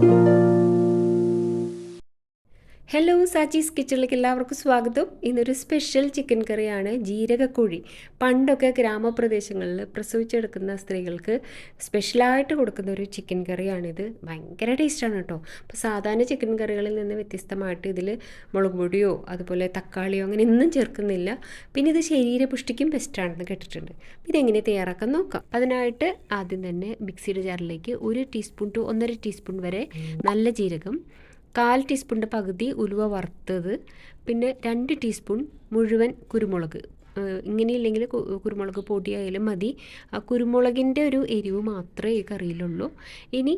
Música സാച്ചീസ് കിച്ചണിലേക്ക് എല്ലാവർക്കും സ്വാഗതം. ഇന്നൊരു സ്പെഷ്യൽ ചിക്കൻ കറിയാണ് ജീരകക്കുഴി. പണ്ടൊക്കെ ഗ്രാമപ്രദേശങ്ങളിൽ പ്രസവിച്ചെടുക്കുന്ന സ്ത്രീകൾക്ക് സ്പെഷ്യലായിട്ട് കൊടുക്കുന്ന ഒരു ചിക്കൻ കറിയാണിത്. ഭയങ്കര ടേസ്റ്റാണ് കേട്ടോ. അപ്പോൾ സാധാരണ ചിക്കൻ കറികളിൽ നിന്ന് വ്യത്യസ്തമായിട്ട് ഇതിൽ മുളക് പൊടിയോ അതുപോലെ തക്കാളിയോ അങ്ങനെ ഒന്നും ചേർക്കുന്നില്ല. പിന്നെ ഇത് ശരീരപുഷ്ടിക്കും ബെസ്റ്റാണെന്ന് കേട്ടിട്ടുണ്ട്. ഇതെങ്ങനെ തയ്യാറാക്കാൻ നോക്കാം. അതിനായിട്ട് ആദ്യം തന്നെ മിക്സിയുടെ ജാറിലേക്ക് ഒരു ടീസ്പൂൺ ടു ഒന്നര ടീസ്പൂൺ വരെ നല്ല ജീരകം കാൽ ടീസ്പൂണിന്റെ പകുതി ഉലുവ വറുത്തത് പിന്നെ രണ്ട് ടീസ്പൂൺ മുഴുവൻ കുരുമുളക്. ഇങ്ങനെയില്ലെങ്കിൽ കുരുമുളക് പൊടിയായാലും മതി. ആ കുരുമുളകിന്റെ ഒരു എരിവ് മാത്രമേ ഈ കറിയിലുള്ളൂ. ഇനി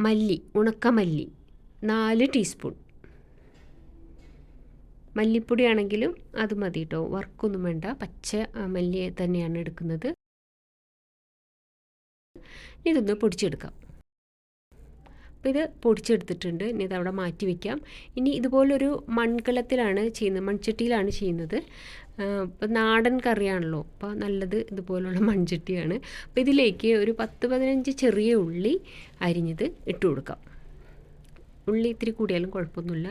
മല്ലി ഉണക്കമല്ലി നാല് ടീസ്പൂൺ മല്ലിപ്പൊടി ആണെങ്കിലും അത് മതി കേട്ടോ വർക്കൊന്നും വേണ്ട. പച്ച മല്ലി തന്നെയാണ് എടുക്കുന്നത്. ഇതൊന്ന് പൊടിച്ചെടുക്കാം. അപ്പോൾ ഇത് പൊടിച്ചെടുത്തിട്ടുണ്ട്. ഇനി ഇതവിടെ മാറ്റി വയ്ക്കാം ഇനി ഇതുപോലൊരു മൺകലത്തിലാണ് ചെയ്യുന്നത്. മൺചട്ടിയിലാണ് ചെയ്യുന്നത്. ഇപ്പോൾ നാടൻ കറിയാണല്ലോ. അപ്പോൾ നല്ലത് ഇതുപോലുള്ള മൺചട്ടിയാണ്. അപ്പോൾ ഇതിലേക്ക് ഒരു പത്ത് പതിനഞ്ച് ചെറിയ ഉള്ളി അരിഞ്ഞത് ഇട്ട് കൊടുക്കാം. ഉള്ളി ഇത്തിരി കൂടിയാലും കുഴപ്പമൊന്നുമില്ല.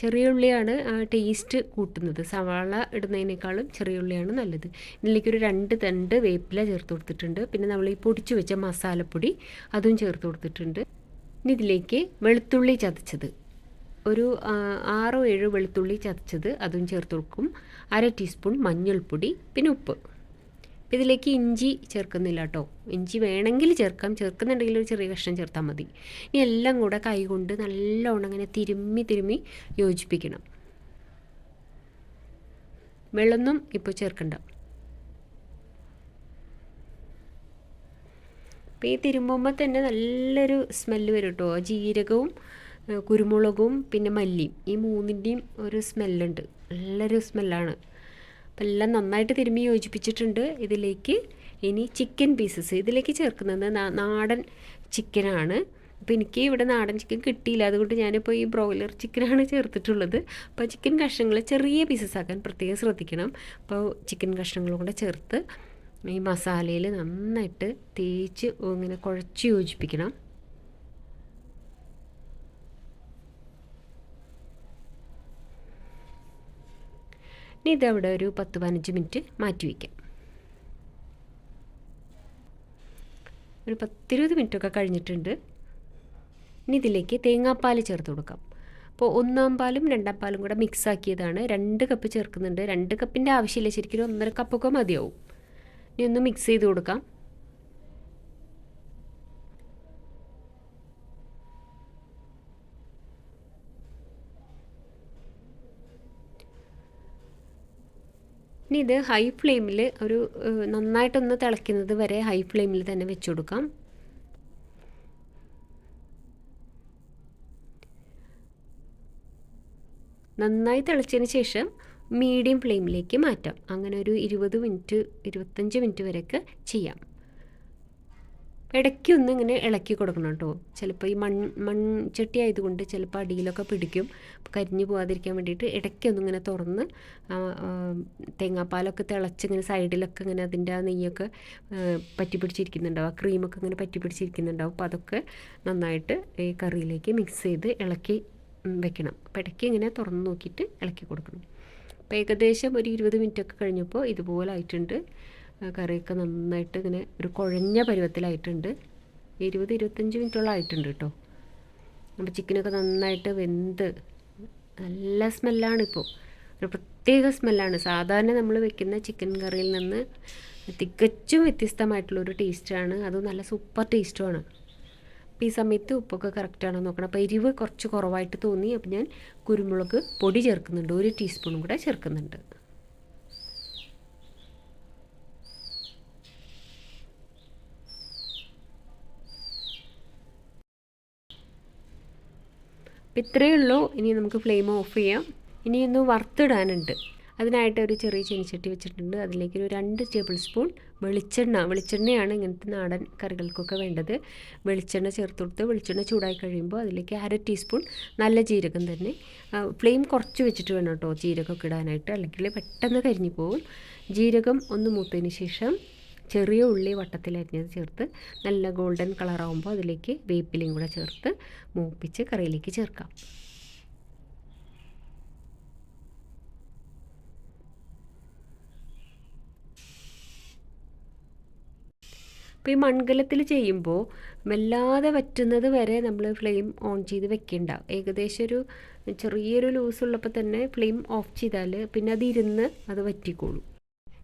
ചെറിയ ഉള്ളിയാണ് ടേസ്റ്റ് കൂട്ടുന്നത്. സവാള ഇടുന്നതിനേക്കാളും ചെറിയ ഉള്ളിയാണ് നല്ലത്. ഇതിലേക്ക് ഒരു രണ്ട് തണ്ട് വേപ്പില ചേർത്ത് കൊടുത്തിട്ടുണ്ട്. പിന്നെ നമ്മൾ ഈ പൊടിച്ചു വെച്ച മസാലപ്പൊടി അതും ചേർത്ത് കൊടുത്തിട്ടുണ്ട്. ഇതിലേക്ക് വെളുത്തുള്ളി ചതച്ചത്. ഒരു ആറോ ഏഴോ വെളുത്തുള്ളി ചതച്ചത് അതും ചേർത്ത് കൊടുക്കും അര ടീസ്പൂൺ മഞ്ഞൾപ്പൊടി പിന്നെ ഉപ്പ്. ഇതിലേക്ക് ഇഞ്ചി ചേർക്കുന്നില്ല കേട്ടോ. ഇഞ്ചി വേണമെങ്കിൽ ചേർക്കാം. ചേർക്കുന്നുണ്ടെങ്കിൽ ഒരു ചെറിയ കഷ്ണം ചേർത്താൽ മതി. ഇനി എല്ലാം കൂടെ കൈകൊണ്ട് നല്ലോണം അങ്ങനെ തിരുമ്മി തിരുമ്മി യോജിപ്പിക്കണം. വെള്ളമൊന്നും ഇപ്പോൾ ചേർക്കണ്ട. അപ്പോൾ ഈ തിരുമ്പുമ്പോൾ തന്നെ നല്ലൊരു സ്മെല്ല് വരും കേട്ടോ ജീരകവും കുരുമുളകും പിന്നെ മല്ലിയും. ഈ മൂന്നിന്റെയും ഒരു സ്മെല്ലുണ്ട് നല്ലൊരു സ്മെല്ലാണ് അപ്പം എല്ലാം നന്നായിട്ട് തിരുമ്മി യോജിപ്പിച്ചിട്ടുണ്ട്. ഇതിലേക്ക് ഇനി ചിക്കൻ പീസസ് ഇതിലേക്ക് ചേർക്കുന്നത് നാടൻ ചിക്കനാണ് അപ്പോൾ എനിക്ക് ഇവിടെ നാടൻ ചിക്കൻ കിട്ടിയില്ല. അതുകൊണ്ട് ഞാനിപ്പോൾ ഈ ബ്രോയിലർ ചിക്കനാണ് ചേർത്തിട്ടുള്ളത്. അപ്പോൾ ചിക്കൻ കഷ്ണങ്ങൾ ചെറിയ പീസസ് ആക്കാൻ പ്രത്യേകം ശ്രദ്ധിക്കണം. അപ്പോൾ ചിക്കൻ കഷ്ണങ്ങളും കൂടെ ചേർത്ത് ഈ മസാലയിൽ നന്നായിട്ട് തേച്ച് ഇങ്ങനെ കുഴച്ച് യോജിപ്പിക്കണം. ഇനി ഇതവിടെ ഒരു പത്ത് പതിനഞ്ച് മിനിറ്റ് മാറ്റി വയ്ക്കാം. ഒരു പത്തിരുപത് മിനിറ്റൊക്കെ കഴിഞ്ഞിട്ടുണ്ട്. ഇനി ഇതിലേക്ക് തേങ്ങാപ്പാൽ ചേർത്ത് കൊടുക്കാം. അപ്പോൾ ഒന്നാം പാലും രണ്ടാം പാലും കൂടെ മിക്സ് ആക്കിയതാണ്. രണ്ട് കപ്പ് ചേർക്കുന്നുണ്ട്. രണ്ട് കപ്പിന്റെ ആവശ്യമില്ല. ശരിക്കും ഒന്നര കപ്പൊക്കെ മതിയാവും. ഇനി ഒന്ന് മിക്സ് ചെയ്ത് കൊടുക്കാം. ഇനി ഇത് ഹൈ ഫ്ലെയിമിൽ ഒരു നന്നായിട്ടൊന്ന് തിളയ്ക്കുന്നത് വരെ ഹൈ ഫ്ലെയിമിൽ തന്നെ വെച്ച് കൊടുക്കാം. നന്നായി തിളച്ചതിന് ശേഷം മീഡിയം ഫ്ലെയിമിലേക്ക് മാറ്റാം. അങ്ങനെ ഒരു ഇരുപത് മിനിറ്റ് ഇരുപത്തഞ്ച് മിനിറ്റ് വരെയൊക്കെ ചെയ്യാം. ഇടയ്ക്ക് ഒന്ന് ഇങ്ങനെ ഇളക്കി കൊടുക്കണം കേട്ടോ. ചിലപ്പോൾ ഈ മൺ മൺചട്ടി ആയതുകൊണ്ട് ചിലപ്പോൾ അടിയിലൊക്കെ പിടിക്കും. കരിഞ്ഞു പോകാതിരിക്കാൻ വേണ്ടിയിട്ട് ഇടയ്ക്കൊന്നും ഇങ്ങനെ തുറന്ന് തേങ്ങാപ്പാലൊക്കെ തിളച്ച് ഇങ്ങനെ സൈഡിലൊക്കെ ഇങ്ങനെ അതിന്റെ ആ നെയ്യൊക്കെ പറ്റി പിടിച്ചിരിക്കുന്നുണ്ടാവും. ആ ക്രീമൊക്കെ ഇങ്ങനെ പറ്റി പിടിച്ചിരിക്കുന്നുണ്ടാവും. അപ്പോൾ അതൊക്കെ നന്നായിട്ട് ഈ കറിയിലേക്ക് മിക്സ് ചെയ്ത് ഇളക്കി വെക്കണം. അപ്പോൾ ഇടയ്ക്ക് ഇങ്ങനെ തുറന്ന് നോക്കിയിട്ട് ഇളക്കി കൊടുക്കണം. അപ്പോൾ ഏകദേശം ഒരു ഇരുപത് മിനിറ്റൊക്കെ കഴിഞ്ഞപ്പോൾ ഇതുപോലെ ആയിട്ടുണ്ട് കറിയൊക്കെ നന്നായിട്ട് ഇങ്ങനെ ഒരു കുഴഞ്ഞ പരുവത്തിലായിട്ടുണ്ട്. ഇരുപത് ഇരുപത്തഞ്ച് മിനിറ്റോളം ആയിട്ടുണ്ട് കേട്ടോ അപ്പോൾ ചിക്കനൊക്കെ നന്നായിട്ട് വെന്ത് നല്ല സ്മെല്ലാണ് സ്മെല്ലാണിപ്പോൾ ഒരു പ്രത്യേക സ്മെല്ലാണ്. സാധാരണ നമ്മൾ വെക്കുന്ന ചിക്കൻ കറിയിൽ നിന്ന് തികച്ചും വ്യത്യസ്തമായിട്ടുള്ളൊരു ടേസ്റ്റാണ്. അത് നല്ല സൂപ്പർ ടേസ്റ്റുമാണ്. ഈ സമയത്ത് ഉപ്പൊക്കെ കറക്റ്റാണോ നോക്കണം. അപ്പോൾ എരിവ് കുറച്ച് കുറവായിട്ട് തോന്നി. അപ്പോൾ ഞാൻ കുരുമുളക് പൊടി ചേർക്കുന്നുണ്ട്. ഒരു ടീസ്പൂണും കൂടെ ചേർക്കുന്നുണ്ട്. ഇത്രയേ ഉള്ളൂ. ഇനി നമുക്ക് ഫ്ലെയിം ഓഫ് ചെയ്യാം. ഇനിയൊന്ന് വറുത്തിടാനുണ്ട്. അതിനായിട്ട് ഒരു ചെറിയ ചെനിച്ചട്ടി വെച്ചിട്ടുണ്ട്. അതിലേക്ക് ഒരു രണ്ട് ടേബിൾ സ്പൂൺ വെളിച്ചെണ്ണ. വെളിച്ചെണ്ണയാണ് ഇങ്ങനത്തെ നാടൻ കറികൾക്കൊക്കെ വേണ്ടത്. വെളിച്ചെണ്ണ ചേർത്ത് കൊടുത്ത് വെളിച്ചെണ്ണ ചൂടായി കഴിയുമ്പോൾ അതിലേക്ക് അര ടീസ്പൂൺ നല്ല ജീരകം തന്നെ. ഫ്ലെയിം കുറച്ച് വെച്ചിട്ട് വേണം കേട്ടോ ജീരകമൊക്കെ ഇടാനായിട്ട്. അല്ലെങ്കിൽ പെട്ടെന്ന് കരിഞ്ഞു പോകും ജീരകം ഒന്ന് മൂത്തതിന് ശേഷം ചെറിയ ഉള്ളി വട്ടത്തിലരിഞ്ഞത് ചേർത്ത് നല്ല ഗോൾഡൻ കളറാകുമ്പോൾ അതിലേക്ക് വേപ്പിലയും കൂടെ ചേർത്ത് മൂപ്പിച്ച് കറിയിലേക്ക് ചേർക്കാം. അപ്പോൾ ഈ മൺകലത്തിൽ ചെയ്യുമ്പോൾ മെല്ലാതെ വറ്റുന്നത് വരെ നമ്മൾ ഫ്ലെയിം ഓൺ ചെയ്ത് വെക്കേണ്ട ഏകദേശം ഒരു ചെറിയൊരു ലൂസ് ഉള്ളപ്പോൾ തന്നെ ഫ്ലെയിം ഓഫ് ചെയ്താൽ പിന്നെ അത് ഇരുന്ന് അത് വറ്റിക്കോളും.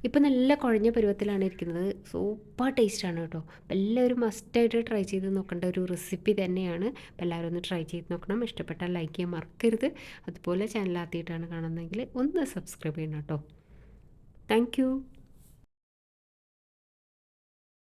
ഇപ്പം നല്ല കുഴഞ്ഞ പരുവത്തിലാണ് ഇരിക്കുന്നത്. സൂപ്പർ ടേസ്റ്റാണ് കേട്ടോ. എല്ലാവരും മസ്റ്റായിട്ട് ട്രൈ ചെയ്ത് നോക്കേണ്ട ഒരു റെസിപ്പി തന്നെയാണ്. അപ്പം എല്ലാവരും ഒന്ന് ട്രൈ ചെയ്ത് നോക്കണം. ഇഷ്ടപ്പെട്ടാൽ ലൈക്ക് ചെയ്യാൻ മറക്കരുത്. അതുപോലെ ചാനൽ ആദ്യമായിട്ടാണ് കാണുന്നതെങ്കിൽ ഒന്ന് സബ്സ്ക്രൈബ് ചെയ്യണം കേട്ടോ. താങ്ക്